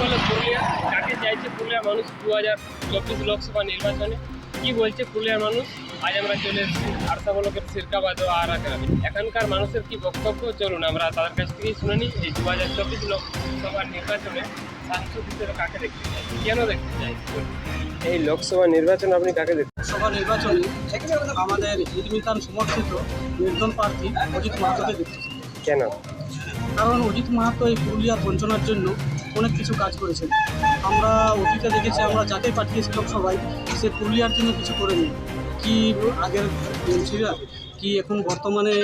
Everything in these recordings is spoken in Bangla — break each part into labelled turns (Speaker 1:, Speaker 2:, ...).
Speaker 1: হলো পুরুলিয়া? কাকে চাইছে পুরুলিয়ার মানুষ দু হাজার চব্বিশ লোকসভা নির্বাচনে? কি বলছে পুরুলিয়ার মানুষ? আজ আমরা চলে এসেছি আরসা বলকের সিরকাবাদ ও আর গ্রামে এখানকার মানুষের কি বক্তব্য? চলুন আমরা তাদের কাছ থেকেই শুনে নিই এই দু হাজার চব্বিশ লোকসভা নির্বাচনে সাংসদ হিসেবে কাকে দেখতে চাই? কেন দেখতে চাই? এই লোকসভা নির্বাচন আপনি কাকে দেখতে
Speaker 2: লোকসভা নির্বাচনে আমাদের হিদমিতান সমর্থিত নির্দল প্রার্থী অজিত মাহাতোকে দেখতেছি
Speaker 1: কেন?
Speaker 2: কারণ অজিত মাহাতো এই পুরুলিয়া বঞ্চনার জন্য অনেক কিছু কাজ করেছেন। আমরা অতীতে দেখেছি, আমরা যাকে পাঠিয়েছিলাম সবাই, সে পুরুলিয়ার জন্য কিছু করেনি। কি আগের এমসিরা কি এখন বর্তমানে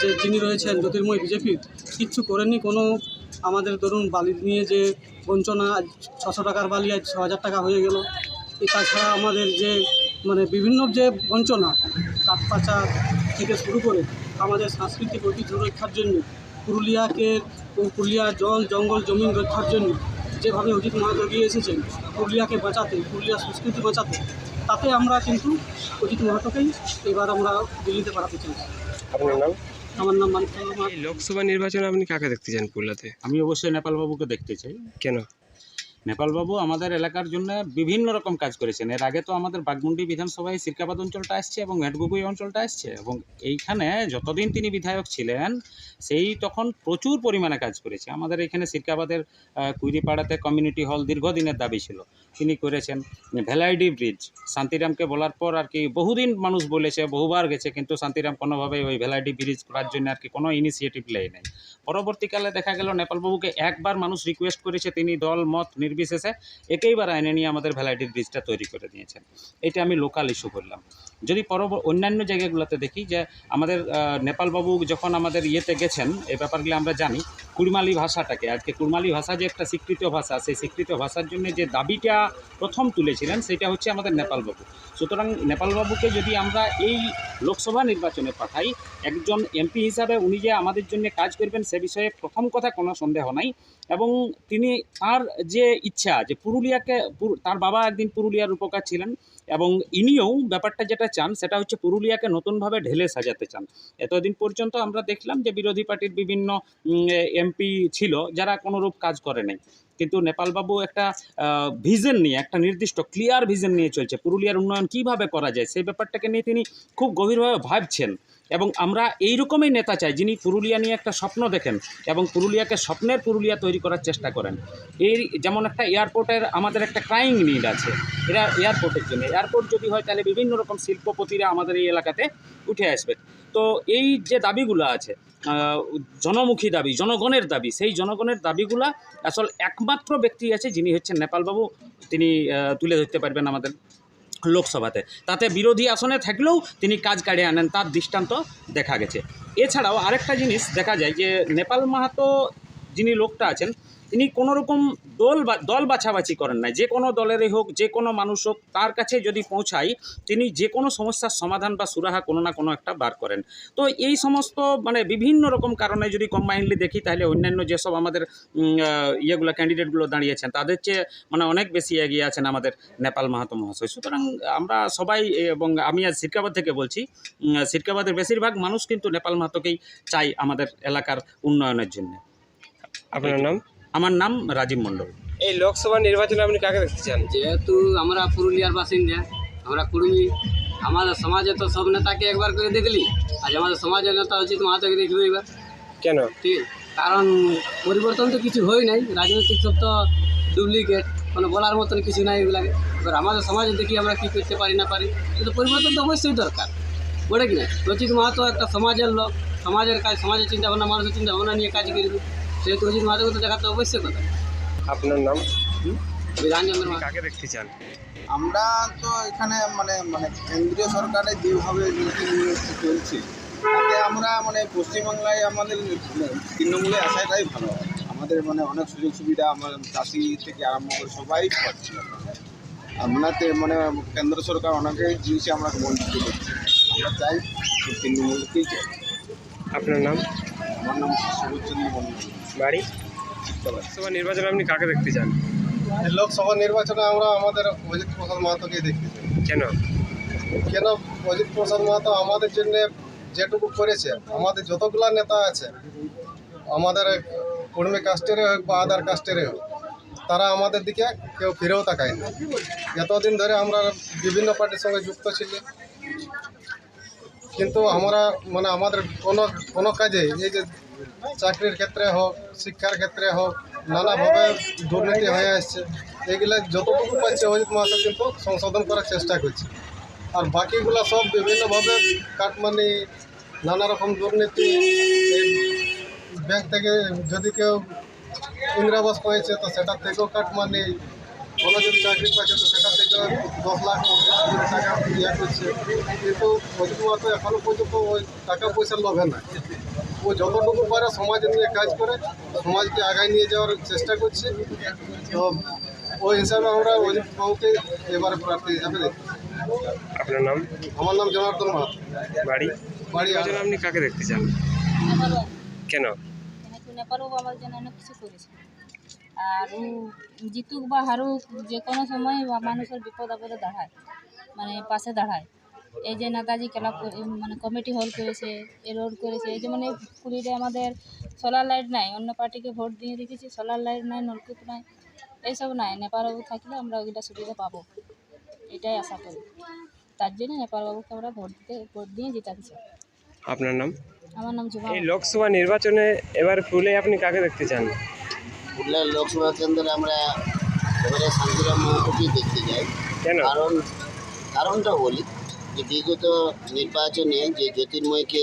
Speaker 2: যে যিনি রয়েছেন, জ্যোতির্ময় বিজেপির কিচ্ছু করেনি কোনো আমাদের ধরুন বালি নিয়ে যে বঞ্চনা ছশো টাকার বালি, আজ ছ হাজার টাকা হয়ে গেল। তাছাড়া আমাদের যে মানে বিভিন্ন যে বঞ্চনা, কাঠ পাচার থেকে শুরু করে আমাদের সাংস্কৃতিক ঐতিহ্য রক্ষার জন্য পুরুলিয়াকে পুরুলিয়ার জল জঙ্গল জমিন রক্ষার জন্য যেভাবে অজিত মাহাতো এগিয়ে এসেছেন পুরুলিয়াকে বাঁচাতে পুরুলিয়ার সংস্কৃতি বাঁচাতে তাতে আমরা কিন্তু অজিত মাহাতোকেই এবার আমরা দিল্লিতে পাঠাতে চাই
Speaker 1: আপনার নাম?
Speaker 2: আমার নাম মানিক
Speaker 1: লোকসভা নির্বাচনে আপনি কাকে দেখতে চান পুরুলিয়াতে?
Speaker 3: আমি অবশ্যই নেপাল বাবুকে দেখতে চাই।
Speaker 1: কেন?
Speaker 3: নেপালবাবু আমাদের এলাকার জন্য বিভিন্ন রকম কাজ করেছেন। এর আগে তো আমাদের বাগমুন্ডি বিধানসভায় সিরকাবাদ অঞ্চলটা আসছে এবং হেডগুগুই অঞ্চলটা আসছে এবং এইখানে যতদিন তিনি বিধায়ক ছিলেন, সেই তখন প্রচুর পরিমাণে কাজ করেছে। আমাদের এখানে সিরকাবাদের কুইরিপাড়াতে কমিউনিটি হল দীর্ঘদিনের দাবি ছিল। তিনি করেছেন ভ্যালাইডি ব্রিজ শান্তিরামকে বলার পর আর কি বহুদিন মানুষ বলেছে, বহুবার গেছে, কিন্তু শান্তিরাম কোনোভাবেই ওই ভ্যালাইডি ব্রিজ করার জন্য আর কি কোনো ইনিশিয়েটিভ নেয় নাই। পরবর্তীকালে দেখা গেল, নেপালবাবুকে একবার মানুষ রিকোয়েস্ট করেছে, তিনি দল, মত নির্বিশেষে একেইবার আইনে নিয়ে আমাদের ভ্যালাইটির ব্রিজটা তৈরি করে দিয়েছেন। এটা আমি লোকাল ইস্যু বললাম। যদি পরব, অন্যান্য জায়গাগুলোতে দেখি যে আমাদের নেপালবাবু যখন আমাদের ইয়েতে গেছেন এই ব্যাপারগুলো আমরা জানি, কুড়মালি ভাষাটাকে, আজকে কুড়মালি ভাষা যে একটা স্বীকৃত ভাষা, সেই স্বীকৃত ভাষার জন্য যে দাবিটা প্রথম তুলেছিলেন, সেটা হচ্ছে আমাদের নেপালবাবু। সুতরাং নেপালবাবুকে যদি আমরা এই লোকসভা নির্বাচনে পাঠাই, একজন এমপি হিসাবে উনি যে আমাদের জন্য কাজ করবেন, সে বিষয়ে প্রথম কথা কোনো সন্দেহ নাই এবং তিনি তার যে ইচ্ছা, যে পুরুলিয়াকে তার বাবা একদিন পুরুলিয়ার উপকার ছিলেন এবং ইনিও ব্যাপারটা যেটা চান, সেটা হচ্ছে পুরুলিয়াকে নতুনভাবে ঢেলে সাজাতে চান। এতদিন পর্যন্ত আমরা দেখলাম যে বিরোধী পার্টির বিভিন্ন এমপি ছিল, যারা কোনোরূপ কাজ করে নাই। কিন্তু নেপালবাবু একটা ভিজন নিয়ে, একটা নির্দিষ্ট ক্লিয়ার ভিজন নিয়ে চলছে। পুরুলিয়ার উন্নয়ন কীভাবে করা যায়, সেই ব্যাপারটাকে নিয়ে তিনি খুব গভীরভাবে ভাবছেন। এবং আমরা এই রকমই নেতা চাই, যিনি পুরুলিয়া নিয়ে একটা স্বপ্ন দেখেন এবং পুরুলিয়াকে স্বপ্নের পুরুলিয়া তৈরি করার চেষ্টা করেন। এই যেমন একটা এয়ারপোর্টের আমাদের একটা ক্রাইং নিড আছে। এরা এয়ারপোর্টের জন্য। এয়ারপোর্ট যদি হয় তাহলে বিভিন্ন রকম শিল্পপতিরা আমাদের এই এলাকাতে উঠে আসবে। তো এই যে দাবিগুলো আছে জনমুখী দাবি, জনগণের দাবি, সেই জনগণের দাবিগুলা আসল একমাত্র ব্যক্তি আছে যিনি হচ্ছেন নেপালবাবু। তিনি তুলে ধরতে পারবেন আমাদের। লোকসভাতে। তাতে বিরোধী আসনে থাকলেও তিনি কাজ কাড়িয়ে আনেন, তার দৃষ্টান্ত দেখা গেছে। এছাড়াও আরেকটা জিনিস দেখা যায় যে, নেপাল মাহাতো যিনি লোকটা আছেন তিনি কোনো রকম দল বা, দল বাছাবাছি করেন না যে কোনো দলেরই হোক, যে কোনো মানুষ হোক, তার কাছে যদি পৌঁছাই, তিনি যে কোনো সমস্যার সমাধান বা সুরাহা কোনো না কোনো একটা বার করেন। তো এই সমস্ত মানে বিভিন্ন রকম কারণে যদি কম্বাইনলি দেখি, তাহলে অন্যান্য যেসব আমাদের ইয়েগুলো ক্যান্ডিডেটগুলো দাঁড়িয়েছেন তাদের চেয়ে মানে অনেক বেশি এগিয়ে আছেন আমাদের নেপাল মাহাতো মহাশয়। সুতরাং আমরা সবাই, এবং আমি আজ সিরকাবাদ থেকে বলছি সিরকাবাদের বেশিরভাগ মানুষ কিন্তু নেপাল মাহাতোকেই চাই আমাদের এলাকার উন্নয়নের জন্য।
Speaker 1: আপনার নাম?
Speaker 3: আমার নাম রাজীব মণ্ডল।
Speaker 1: এই লোকসভা নির্বাচনে আপনি কাকে দেখতে চান?
Speaker 4: যেহেতু আমরা পুরুলিয়ার বাসিন্দা আমরা কুর্মী আমাদের সমাজে তো সব নেতাকে একবার করে দেখলি আজ আমাদের সমাজের নেতা উচিত মাহাতোকে দেখবে এবার।
Speaker 1: কেন?
Speaker 4: ঠিক আছে? কারণ পরিবর্তন তো কিছু হয় নাই রাজনৈতিক সব তো ডুপ্লিকেট কোনো বলার মতন কিছু নাই এগুলাকে। এবার আমাদের সমাজে দেখি আমরা কী করতে পারি না পারি কিন্তু পরিবর্তন তো অবশ্যই দরকার বলে কি না? অজিত মাহাতো একটা সমাজের লোক সমাজের কাজ সমাজের চিন্তা ভাবনা মানুষের চিন্তা ভাবনা নিয়ে কাজ করবে। সেহেতু অজিত মাহাতোকে তো দেখাতে অবশ্যই কথা।
Speaker 1: আপনার নাম?
Speaker 4: বিধানচন্দ্র
Speaker 1: কাকে দেখতে চান?
Speaker 5: আমরা তো এখানে মানে মানে কেন্দ্রীয় সরকারের যেভাবে চলছে তাতে আমরা মানে পশ্চিমবাংলায় আমাদের তৃণমূলে আসাটাই ভালো আমাদের মানে অনেক সুযোগ সুবিধা আমার চাষি থেকে আরম্ভ করে সবাই পাচ্ছি। আমরা আপনাতে মানে কেন্দ্র সরকার অনেকেই জিনিসে আমরা বঞ্চিত করছি। আমরা চাই তৃণমূলকেই চাই।
Speaker 1: আপনার নাম?
Speaker 5: আমার নাম সুবোধচন্দ্র বন্দ্যোপাধ্যায়
Speaker 1: বাড়ি? লোকসভা নির্বাচনে আপনি কাকে দেখতে চান?
Speaker 6: লোকসভা নির্বাচনে আমরা আমাদের অজিত প্রসাদ মাহাতোকে দেখতে চাই।
Speaker 1: কেন?
Speaker 6: কেন অজিত প্রসাদ মাহাতো আমাদের জন্য যেটুকু করেছে আমাদের যতগুলা নেতা আছে আমাদের কুর্মী কাস্টের হোক বা আদার কাস্টের হোক তারা আমাদের দিকে কেউ ফিরেও তাকায় না। এতদিন ধরে আমরা বিভিন্ন পার্টির সঙ্গে যুক্ত ছিলি কিন্তু আমরা মানে আমাদের কোনো কোনো কাজে এই যে চাকরির ক্ষেত্রে হোক, শিক্ষার ক্ষেত্রে হোক, নানাভাবে দুর্নীতি হয়ে আসছে, এগুলো যতটুকু পাচ্ছে অজিত মাহাতো কিন্তু সংশোধন করার চেষ্টা করছে। আর বাকিগুলো সব বিভিন্নভাবে কাটমানি নানা রকম দুর্নীতি ব্যাংক থেকে যদি কেউ ইন্দিরাবাস পেয়েছে তো সেটার থেকেও কাটমানি, কোনো যদি চাকরি পাচ্ছে তো সেটা দশ লাখ টাকা ইয়ে করছে কিন্তু অজিত মাহাতো এখনও পর্যন্ত ওই টাকা পয়সার লোভে না ও যতটুকু পারে সমাজ নিয়ে কাজ করে সমাজকে আগায় নিয়ে যাওয়ার চেষ্টা করছে তো ওই হিসাবে আমরা অজিত বাবুকে এবারে প্রার্থী হিসাবে দেখি
Speaker 1: আপনার নাম
Speaker 6: আমার নাম জনার্দন মাহাতো
Speaker 1: বাড়ি
Speaker 6: বাড়ি
Speaker 1: আপনি কাকে দেখতে চান কেন
Speaker 7: নেপালবাবু আমার জন্য অনেক কিছু করেছে আর ও জিতুক বা হারুক যে কোনো সময় বা- মানুষের বিপদ আপদে দাঁড়ায় মানে পাশে দাঁড়ায়। এই যে নেতাজি ক্লাব করে- মানে কমিটি হল করেছে এ রোড করেছে এই যে মানে পুরীতে আমাদের সোলার লাইট নাই অন্য পার্টিকে ভোট দিয়ে রেখেছি সোলার লাইট নাই নলকূপ নাই এইসব নাই। নেপালবাবু থাকলে আমরা ওইটা সুবিধা পাবো। এটাই আশা করি। তার জন্য নেপালবাবুকে আমরা ভোট দিতে ভোট দিয়ে জিতাতে চাই
Speaker 1: আপনার নাম?
Speaker 7: আমার নাম জুমা
Speaker 1: এই লোকসভা নির্বাচনে এবার ফুলে আপনি কাকে দেখতে চান?
Speaker 8: পুরুলিয়া লোকসভা কেন্দ্রে আমরা এবারে শান্তিরাম মহাকুটি দেখতে যাই।
Speaker 1: কেন?
Speaker 8: কারণ কারণটা বলি যে বিগত নির্বাচনে যে জ্যোতির্ময়কে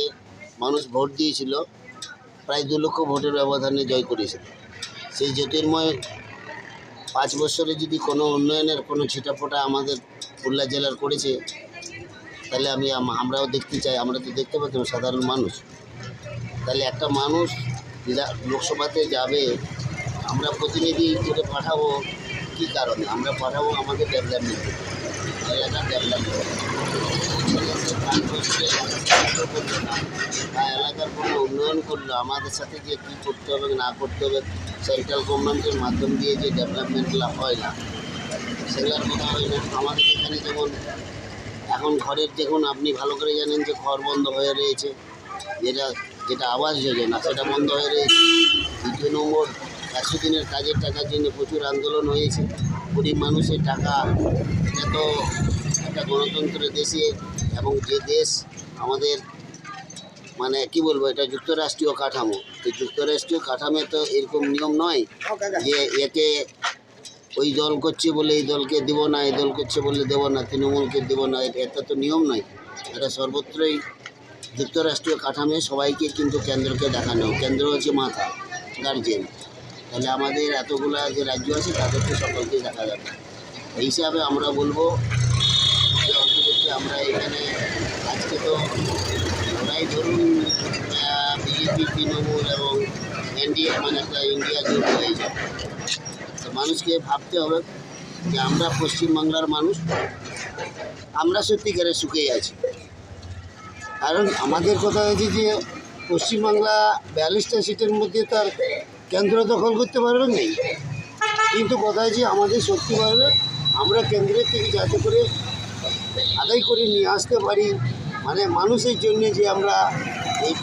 Speaker 8: মানুষ ভোট দিয়েছিল প্রায় দু লক্ষ ভোটের ব্যবধানে জয় করেছিল। সেই জ্যোতির্ময় পাঁচ বছরে যদি কোনো উন্নয়নের কোনো ছিটাফোটা আমাদের পুরুলিয়া জেলার করেছে তাহলে আমি আমরাও দেখতে চাই আমরা তো দেখতে পাচ্ছি সাধারণ মানুষ। তাহলে একটা মানুষ লোকসভাতে যাবে আমরা প্রতিনিধি করে পাঠাবো কী কারণে? আমরা পাঠাবো আমাদের ডেভেলপমেন্ট এলাকার ডেভেলপমেন্ট বা এলাকার কোনো উন্নয়ন করল আমাদের সাথে যে কী করতে হবে, না করতে হবে সেন্ট্রাল গভর্নমেন্টের মাধ্যম দিয়ে যে ডেভেলপমেন্টগুলো হয় না, সেগুলোর কথা হয় না। আমাদের এখানে যেমন এখন ঘরের দেখুন, আপনি ভালো করে জানেন যে ঘর বন্ধ হয়ে রয়েছে। যেটা যেটা আবাস যোজনা, সেটা বন্ধ হয়ে রয়েছে। দ্বিতীয় নম্বর একশো দিনের কাজের টাকার জন্য প্রচুর আন্দোলন হয়েছে। গরিব মানুষের টাকা এটা তো একটা গণতন্ত্রের দেশে এবং যে দেশ আমাদের মানে কি বলব, এটা যুক্তরাষ্ট্রীয় কাঠামো। তো যুক্তরাষ্ট্রীয় কাঠামো তো এরকম নিয়ম নয় যে একে ওই দল করছে বলে এই দলকে দেবো না, এই দল করছে বলে দেবো না, তৃণমূলকে দেবো না, এটা এটা তো নিয়ম নয়। এটা সর্বত্রই যুক্তরাষ্ট্রীয় কাঠামে সবাইকে কিন্তু কেন্দ্রকে দেখানো। কেন্দ্র হচ্ছে মাথা গার্জেন তাহলে আমাদের এতগুলা যে রাজ্য আছে, তাদেরকে সকলকে দেখা যাবে। এই হিসাবে আমরা বলব যে অন্তত আমরা এখানে আজকে তো প্রায় ধরুন বিজেপি, তৃণমূল এবং এনডিএ মানে একটা ইন্ডিয়া জোট হয়েছে তো মানুষকে ভাবতে হবে যে আমরা পশ্চিমবাংলার মানুষ, আমরা সত্যিকারে সুখেই আছি। কারণ আমাদের কথা হয়েছে যে পশ্চিমবাংলা বিয়াল্লিশটা সিটের মধ্যে তার কেন্দ্র দখল করতে পারবে নেই। কিন্তু কথা হয়েছে আমাদের শক্তি বাড়বে। আমরা কেন্দ্রের থেকে যাতে করে আদায় করে নিয়ে আসতে পারি। মানে মানুষের জন্য যে আমরা এই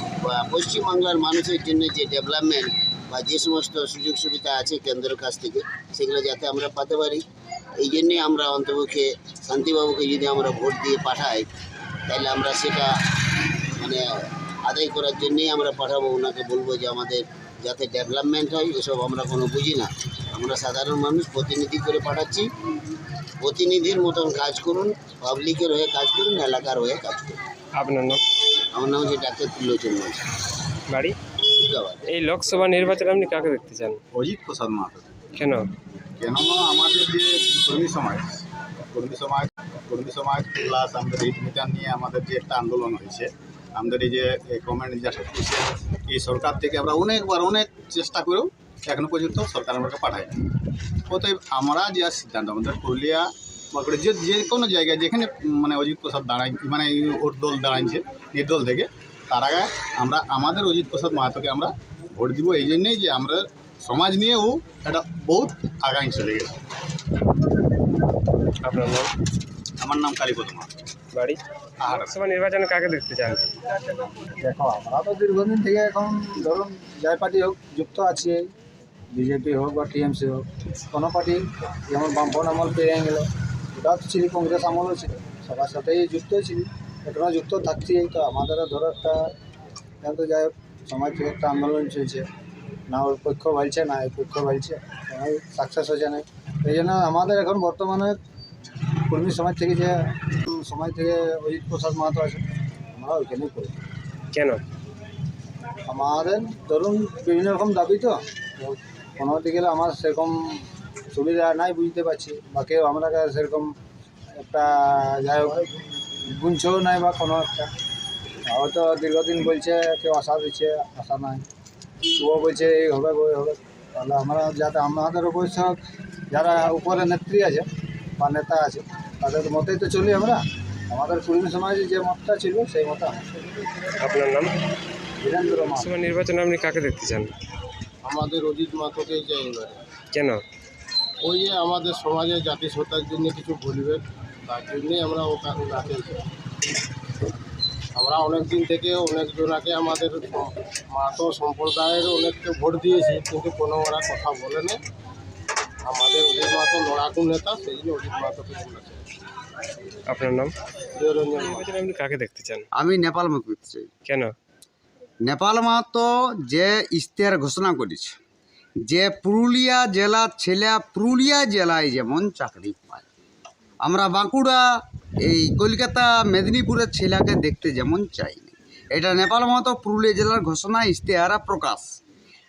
Speaker 8: পশ্চিমবাংলার মানুষের জন্য যে ডেভেলপমেন্ট বা যে সমস্ত সুযোগ সুবিধা আছে কেন্দ্রের কাছ থেকে, সেগুলো যাতে আমরা পাতে পারি। এই জন্যে আমরা অন্তপক্ষে শান্তিবাবুকে যদি আমরা ভোট দিয়ে পাঠাই, তাহলে আমরা সেটা মানে আদায় করার জন্যেই আমরা পাঠাবো। ওনাকে বলব যে আমাদের যাতে ডেভেলপমেন্ট হয় এসব আমরা কোনো বুঝি না। আমরা সাধারণ মানুষ প্রতিনিধি করে পাঠাচ্ছি। প্রতিনিধির মতন কাজ করুন পাবলিকের হয়ে কাজ করুন এলাকার হয়ে কাজ করুন।
Speaker 1: আপনার নাম?
Speaker 8: আমার নাম হচ্ছে ডাক্তার ত্রিলোচন
Speaker 1: বাড়ি? এই লোকসভা নির্বাচনে আপনি কাকে দেখতে চান?
Speaker 5: অজিত প্রসাদ মাহাতো।
Speaker 1: কেন?
Speaker 5: কেননা আমাদের যে কর্মী সমাজ কর্মী সমাজ কর্মী সমাজ প্লাস আমাদের হিট মিটার নিয়ে আমাদের যে একটা আন্দোলন হয়েছে আমাদের এই যে কমেন্ট যেটা করছে এই সরকার থেকে আমরা অনেকবার অনেক চেষ্টা করেও এখনও পর্যন্ত সরকার আমাকে পাঠায় অতএব আমরা যে সিদ্ধান্ত আমাদের পুরুলিয়া বাঁকুড়া যে যে কোনো জায়গায় যেখানে মানে অজিত প্রসাদ দাঁড়াই মানে ওর দল দাঁড়াইছে নির্দল থেকে তার আগে আমরা আমাদের অজিত প্রসাদ মাহাতোকে আমরা ভোট দিব এই জন্যেই যে আমরা সমাজ নিয়েও একটা বহুত আগামী চলে গেছে।
Speaker 1: আপনার
Speaker 5: আমার নাম কালীপদ মাহাতো
Speaker 1: বাড়ি। লোকসভা নির্বাচনে কাকে দেখতে চান?
Speaker 9: দেখো, আমরা তো দীর্ঘদিন থেকে এখন ধরুন জয় পার্টি হোক, যুক্ত আছে,
Speaker 5: বিজেপি হোক বা টিএমসি হোক, কোনো পার্টি, যেমন বামফ্রন্ট আমল পেয়ে গেল ওটাও তো ছিল, কংগ্রেস আমলও ছিল, সবার সাথেই যুক্ত ছিল এখনও যুক্ত থাকছি, তো আমাদেরও ধরো একটা তো যাই হোক, সমাজ থেকে একটা আন্দোলন চলছে, না ওর পক্ষ বলছে না এই পক্ষ বলছে সাকসেস হচ্ছে না, এই জন্য আমাদের এখন বর্তমানে কর্মী সমাজ থেকে যে সমাজ থেকে অজিত প্রসাদ মাহাতো আছে আমরা ওইখানেই করি।
Speaker 1: কেন?
Speaker 5: আমাদের ধরুন বিভিন্ন রকম দাবি তো কোনো দিকে গেলে আমার সেরকম সুবিধা নাই বুঝতে পারছি বা কেউ আমরা সেরকম একটা যাই হোক গুনছেও নাই বা কোনো একটা। হয়তো দীর্ঘদিন বলছে কেউ আশা দিচ্ছে আশা নাই। ও বলছে এই হবে ওই হবে। তাহলে আমরা যাতে আমাদের অবশ্য যারা উপরে নেত্রী আছে বা নেতা আছে। তাদের মতেই তো চলি আমরা। আমাদের কর্মী সমাজে যে মতটা ছিল সেই মতো।
Speaker 1: আপনার নাম?
Speaker 5: বীরেন্দ্র মা
Speaker 1: নির্বাচনে আপনি কাকে দেখতে চান?
Speaker 10: আমাদের অজিত মাতকে চাই এবারে।
Speaker 1: কেন?
Speaker 10: ওই যে আমাদের সমাজে জাতিসত্তার জন্য কিছু বলবে তার জন্যই আমরা ওকে ওনাকে। আমরা অনেক দিন থেকে অনেক জনাকে আমাদের মাতো সম্প্রদায়ের অনেককে ভোট দিয়েছি কিন্তু কোনো ওরা কথা বলে না আমাদের অজিত লড়াকু নেতা সেই জন্য অজিত বলেছে
Speaker 1: আপনার নাম?
Speaker 10: প্রিয়রঞ্জন মাতো।
Speaker 1: আপনি কাকে দেখতে চান?
Speaker 9: আমি নেপাল মুখ করতে চাই
Speaker 1: কেন?
Speaker 9: নেপাল মাহাতো যে ইশতেহার ঘোষণা করেছে যে পুরুলিয়া জেলার ছেলে পুরুলিয়া জেলায় যেমন চাকরি পায় আমরা বাঁকুড়া এই কলকাতা মেদিনীপুরের ছেলেকে দেখতে যেমন চাই এটা নেপাল মাহাতো পুরুলিয়া জেলার ঘোষণা ইশতেহারা প্রকাশ।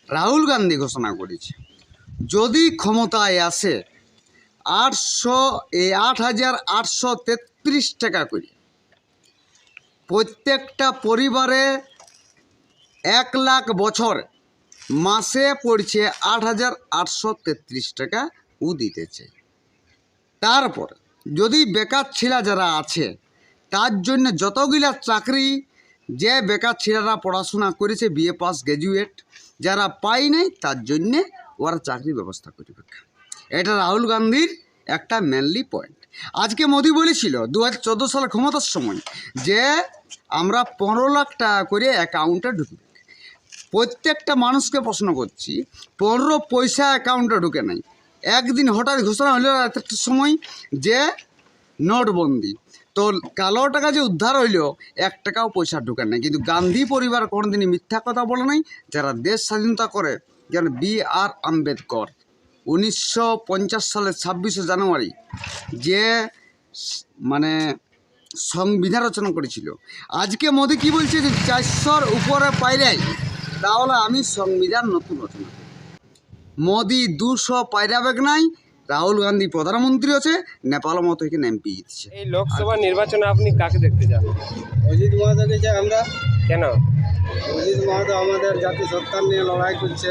Speaker 9: রাহুল গান্ধী ঘোষণা করেছে। যদি ক্ষমতায় আসে, আটশো এই আট হাজার আটশো তেত্রিশ টাকা করে। প্রত্যেকটা পরিবারে এক লাখ বছর, মাসে পড়ছে আট হাজার আটশো তেত্রিশ টাকা ও দিতে চাই তারপর যদি বেকার ছেলে যারা আছে, তার জন্য যতগুলা চাকরি, যে বেকার ছেলেরা পড়াশোনা করেছে বিএ পাস গ্র্যাজুয়েট যারা পায় নাই, তার জন্যে ওরা চাকরি ব্যবস্থা করবে এটা রাহুল গান্ধীর একটা মেনলি পয়েন্ট আজকে মোদি বলেছিল দু হাজার চোদ্দ সালে ক্ষমতার সময় যে আমরা পনেরো লাখ টাকা করে অ্যাকাউন্টে ঢুকবে। প্রত্যেকটা মানুষকে প্রশ্ন করছি, পনেরো পয়সা অ্যাকাউন্টে ঢুকে নাই। একদিন হঠাৎ ঘোষণা হলো একটা সময় যে নোটবন্দি। তো কালো টাকা যে উদ্ধার হইল, এক টাকাও পয়সা ঢুকে নাই। কিন্তু গান্ধী পরিবার কোনোদিনই মিথ্যা কথা বলে নাই। যারা দেশ স্বাধীনতা করে যেন বি আর আম্বেদকর। উনিশশো পঞ্চাশ সালের ছাব্বিশে জানুয়ারি যে মানে সংবিধান রচনা করেছিল। আজকে মোদি কি বলছে যে চারশোর উপরে পাইরাই তাহলে আমি সংবিধান নতুন রচনা করি মোদি দুশো পাইরাবেগ নাই রাহুল গান্ধী প্রধানমন্ত্রী আছে নেপাল মতো এখানে এমপি জিতছে
Speaker 1: এই লোকসভা নির্বাচনে আপনি কাকে দেখতে চান?
Speaker 5: অজিত মাহাতোকে যে আমরা।
Speaker 1: কেন?
Speaker 5: অজিত মাহাতো আমাদের জাতি সত্তার নিয়ে লড়াই করছে।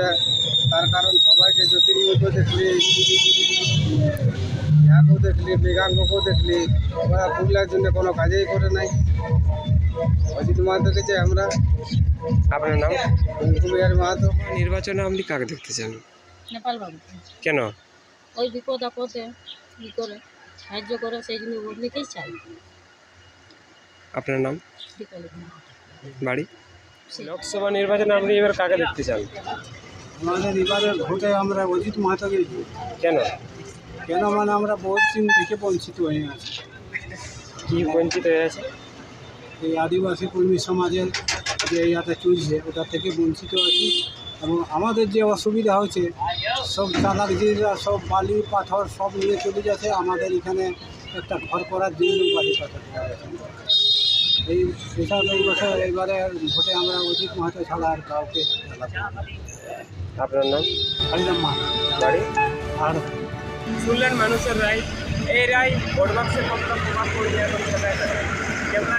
Speaker 5: তার কারণ সবাইকে জ্যোতির্ময়কে দেখলি ইয়াকেও দেখলি মৃগাঙ্গকেও দেখলি। ওরা পুরুলিয়ার জন্য কোনো কাজেই করে নাই। অজিত মাহাতোকে যে আমরা।
Speaker 1: আপনার নাম?
Speaker 5: কুমিয়ার মাহাতো।
Speaker 1: নির্বাচনে আপনি কাকে দেখতে চান?
Speaker 7: নেপাল বাবু
Speaker 1: কেন?
Speaker 7: ওই বিপদ আপদে ই করে সাহায্য করে সেই জন্য ওগুলিকেই চাই।
Speaker 1: আপনার নাম? বাড়ি? লোকসভা নির্বাচনে আপনি এবার কাকে দেখতে চান?
Speaker 11: আমাদের এবারে ভোটে আমরা অজিত মাহাতোকে।
Speaker 1: কেন?
Speaker 11: কেন মানে আমরা বহুত দিন থেকে বঞ্চিত হয়ে আছি।
Speaker 1: কি বঞ্চিত হয়ে আছে?
Speaker 11: এই আদিবাসী কর্মী সমাজের যে ইয়াতে চলছে ওটা থেকে বঞ্চিত আছি। এবং আমাদের যে অসুবিধা হয়েছে সব চালাকজিরা সব বালি পাথর সব নিয়ে চলে যাচ্ছে আমাদের এখানে একটা ঘর করার জন্য বালি পাথর এই এসব এই বছর এবারে ভোটে আমরা অজিত মাহাতো ছাড়া আর কাউকে
Speaker 1: আপনার নাম?
Speaker 11: হরিরাম
Speaker 1: বাড়ি?
Speaker 11: আর
Speaker 1: শুনলেন মানুষের রায়। এই রায় ভোট বাক্সে কতটা প্রভাব পড়বে এখন সেটা কেমন